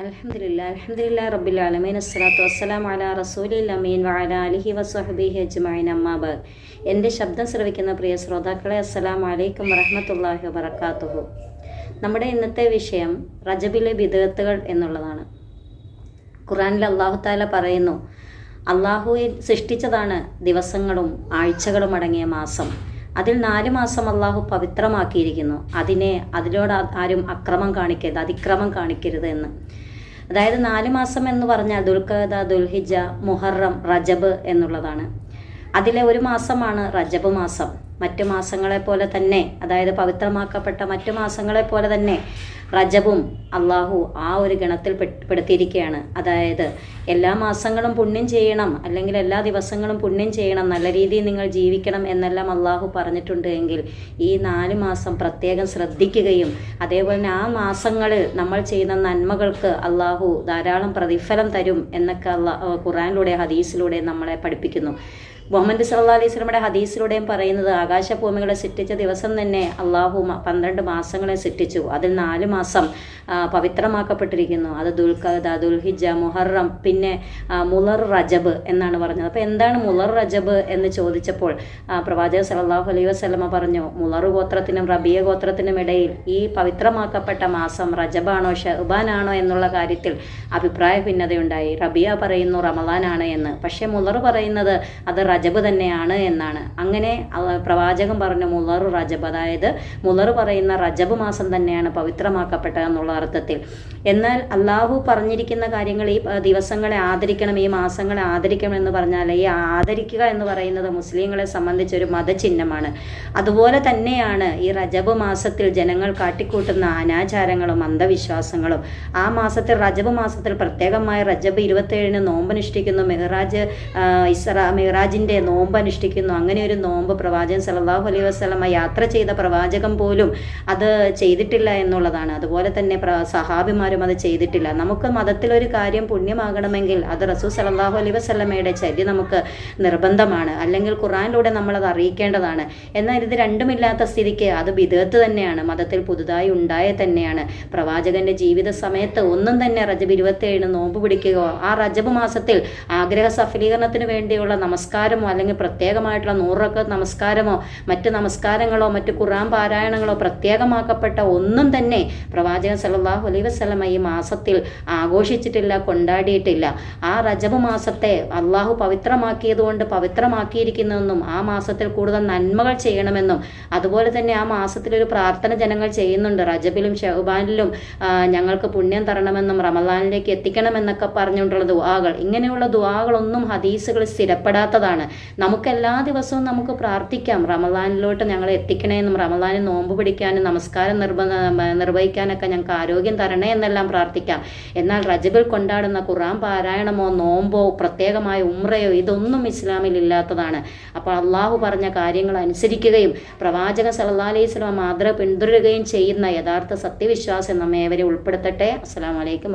അൽഹംദുലില്ലാ അലഹമില്ല റബ്ബിൽ ആലമീൻ. അസ്സലാത്തു വസ്സലാം അലാ റസൂലിൽ അമീൻ വഅല അലിഹി വസ്ഹബിഹി അജ്മഈൻ. അമ്മാ ബഅദ്. എന്റെ ശബ്ദം ശ്രവിക്കുന്ന പ്രിയ ശ്രോതാക്കളെ അസ്സലാമു അലൈക്കും വറഹമത്തല്ലാഹി വബറകാതുഹു. നമ്മുടെ ഇന്നത്തെ വിഷയം റജബിലെ ബിദത്തുകൾ എന്നുള്ളതാണ്. ഖുറാനിൽ അള്ളാഹു താല പറയുന്നു അള്ളാഹുവിൽ സൃഷ്ടിച്ചതാണ് ദിവസങ്ങളും ആഴ്ചകളും അടങ്ങിയ മാസം. അതിൽ നാല് മാസം അള്ളാഹു പവിത്രമാക്കിയിരിക്കുന്നു. അതിനെ അതിനോട് ആരും അക്രമം കാണിക്കരുത് അതിക്രമം കാണിക്കരുത് എന്ന്. അതായത് നാല് മാസം എന്ന് പറഞ്ഞാൽ ദുൽഖദ ദുൽഹിജ മുഹറം റജബ് എന്നുള്ളതാണ്. അതിലെ ഒരു മാസമാണ് റജബ് മാസം. മറ്റു മാസങ്ങളെ പോലെ തന്നെ അതായത് പവിത്രമാക്കപ്പെട്ട മറ്റു മാസങ്ങളെ പോലെ തന്നെ റജബും അള്ളാഹു ആ ഒരു ഗണത്തിൽ പെടുത്തിയിരിക്കുകയാണ്. അതായത് എല്ലാ മാസങ്ങളും പുണ്യം ചെയ്യണം അല്ലെങ്കിൽ എല്ലാ ദിവസങ്ങളും പുണ്യം ചെയ്യണം നല്ല രീതിയിൽ നിങ്ങൾ ജീവിക്കണം എന്നെല്ലാം അള്ളാഹു പറഞ്ഞിട്ടുണ്ട് എങ്കിൽ ഈ നാല് മാസം പ്രത്യേകം ശ്രദ്ധിക്കുകയും അതേപോലെ തന്നെ ആ മാസങ്ങളിൽ നമ്മൾ ചെയ്യുന്ന നന്മകൾക്ക് അള്ളാഹു ധാരാളം പ്രതിഫലം തരും എന്നൊക്കെ അള്ളാഹ് ഖുറാനിലൂടെ ഹദീസിലൂടെ നമ്മളെ പഠിപ്പിക്കുന്നു. മുഹമ്മദ് സല്ലാ അലൈഹി സ്വലമയുടെ ഹദീസിലൂടെയും പറയുന്നത് ആകാശഭൂമികളെ സൃഷ്ടിച്ച ദിവസം തന്നെ അള്ളാഹു പന്ത്രണ്ട് മാസങ്ങളെ സൃഷ്ടിച്ചു. അതിൽ നാല് മാസം പവിത്രമാക്കപ്പെട്ടിരിക്കുന്നു. അത് ദുൽഖദ ദുൽഹിജ മുഹറം പിന്നെ മുലർ റജബ് എന്നാണ് പറഞ്ഞത്. അപ്പോൾ എന്താണ് മുലർ റജബ് എന്ന് ചോദിച്ചപ്പോൾ പ്രവാചക സലാഹു അലൈഹി വസല്ലമ പറഞ്ഞു മുലർ ഗോത്രത്തിനും റബിയ ഗോത്രത്തിനും ഇടയിൽ ഈ പവിത്രമാക്കപ്പെട്ട മാസം റജബാണോ ഷഹബാനാണോ എന്നുള്ള കാര്യത്തിൽ അഭിപ്രായ ഭിന്നതയുണ്ടായി. റബിയ പറയുന്നു റമദാനാണ് എന്ന്. പക്ഷേ മുലർ പറയുന്നത് അത് റജബ് തന്നെയാണ് എന്നാണ്. അങ്ങനെ പ്രവാചകം പറഞ്ഞു മുലർ റജബ്. അതായത് മുലർ പറയുന്ന റജബ് മാസം തന്നെയാണ് പവിത്രമാക്കപ്പെട്ടത് എന്നുള്ള അർത്ഥത്തിൽ എന്നാൽ അള്ളാഹു പറഞ്ഞിരിക്കുന്ന കാര്യങ്ങൾ ഈ ദിവസങ്ങളെ ആദരിക്കണം ഈ മാസങ്ങളെ ആദരിക്കണം എന്ന് പറഞ്ഞാൽ ഈ ആദരിക്കുക എന്ന് പറയുന്നത് മുസ്ലിങ്ങളെ സംബന്ധിച്ചൊരു മതചിഹ്നമാണ്. അതുപോലെ തന്നെയാണ് ഈ റജബ് മാസത്തിൽ ജനങ്ങൾ കാട്ടിക്കൂട്ടുന്ന അനാചാരങ്ങളും അന്ധവിശ്വാസങ്ങളും. ആ മാസത്തിൽ റജബ് മാസത്തിൽ പ്രത്യേകമായി റജബ് ഇരുപത്തേഴിന് നോമ്പ് അനുഷ്ഠിക്കുന്നു മെഹ്റാജ് ഇസ്ര മെഹ്റാജിന്റെ നോമ്പ് അനുഷ്ഠിക്കുന്നു അങ്ങനെ ഒരു നോമ്പ് പ്രവാചകൻ സലാഹു അലൈഹി വസല്ലമ യാത്ര ചെയ്ത പ്രവാചകം പോലും അത് ചെയ്തിട്ടില്ല എന്നുള്ളതാണ്. അതുപോലെ തന്നെ സഹാബിമാരും അത് ചെയ്തിട്ടില്ല. നമുക്ക് മതത്തിലൊരു കാര്യം പുണ്യമാകണമെങ്കിൽ അത് റസൂ സലാഹു അലൈ വസ്ലമയുടെ ചര്യ നമുക്ക് നിർബന്ധമാണ്. അല്ലെങ്കിൽ ഖുറാനിലൂടെ നമ്മളത് അറിയിക്കേണ്ടതാണ്. എന്നാൽ ഇത് രണ്ടുമില്ലാത്ത സ്ഥിതിക്ക് അത് വിധത്ത് തന്നെയാണ്. മതത്തിൽ പുതുതായി ഉണ്ടായ തന്നെയാണ്. പ്രവാചകന്റെ ജീവിത സമയത്ത് ഒന്നും തന്നെ റജബ് ഇരുപത്തിയേഴിന് നോമ്പ് പിടിക്കുകയോ ആ റജബ് മാസത്തിൽ ആഗ്രഹ സഫലീകരണത്തിന് വേണ്ടിയുള്ള നമസ്കാരമോ അല്ലെങ്കിൽ പ്രത്യേകമായിട്ടുള്ള നൂറൊക്കെ നമസ്കാരമോ മറ്റ് നമസ്കാരങ്ങളോ മറ്റ് ഖുറാൻ പാരായണങ്ങളോ പ്രത്യേകമാക്കപ്പെട്ട ഒന്നും തന്നെ പ്രവാചകൻ സല്ലല്ലാഹു അലൈഹി വസല്ലമ ഈ മാസത്തിൽ ആഘോഷിച്ചിട്ടില്ല കൊണ്ടാടിയിട്ടില്ല. ആ റജബ് മാസത്തെ അള്ളാഹു പവിത്രമാക്കിയതുകൊണ്ട് പവിത്രമാക്കിയിരിക്കുന്നുവെന്നും ആ മാസത്തിൽ കൂടുതൽ നന്മകൾ ചെയ്യണമെന്നും അതുപോലെ തന്നെ ആ മാസത്തിൽ ഒരു പ്രാർത്ഥന ജനങ്ങൾ ചെയ്യുന്നുണ്ട്. റജബിലും ഷഹബാനിലും ഞങ്ങൾക്ക് പുണ്യം തരണമെന്നും റമദാനിലേക്ക് എത്തിക്കണമെന്നൊക്കെ പറഞ്ഞുകൊണ്ടുള്ള ദുആകൾ. ഇങ്ങനെയുള്ള ദുആകളൊന്നും ഹദീസുകൾ സ്ഥിരപ്പെടാത്തതാണ്. നമുക്ക് എല്ലാ ദിവസവും നമുക്ക് പ്രാർത്ഥിക്കാം. റമദാനിലോട്ട് ഞങ്ങളെ എത്തിക്കണേന്നും റമദാനിൽ നോമ്പ് പിടിക്കാനും നമസ്കാരം നിർബന്ധ നിർവഹിക്കാനൊക്കെ ഞങ്ങൾക്ക് ആരോഗ്യം തരണേ എന്നെല്ലാം പ്രാർത്ഥിക്കാം. എന്നാൽ റജബിൽ കൊണ്ടാടുന്ന ഖുറാൻ പാരായണമോ നോമ്പോ പ്രത്യേകമായ ഉമ്രയോ ഇതൊന്നും ഇസ്ലാമിൽ ഇല്ലാത്തതാണ്. അപ്പോൾ അള്ളാഹു പറഞ്ഞ കാര്യങ്ങൾ അനുസരിക്കുകയും പ്രവാചക സല്ലല്ലാഹു അലൈഹി വസല്ലം മാതൃ പിന്തുടരുകയും ചെയ്യുന്ന യഥാർത്ഥ സത്യവിശ്വാസം നമ്മെ ഏവരെ ഉൾപ്പെടുത്തട്ടെ. അസ്സാം അലൈക്കും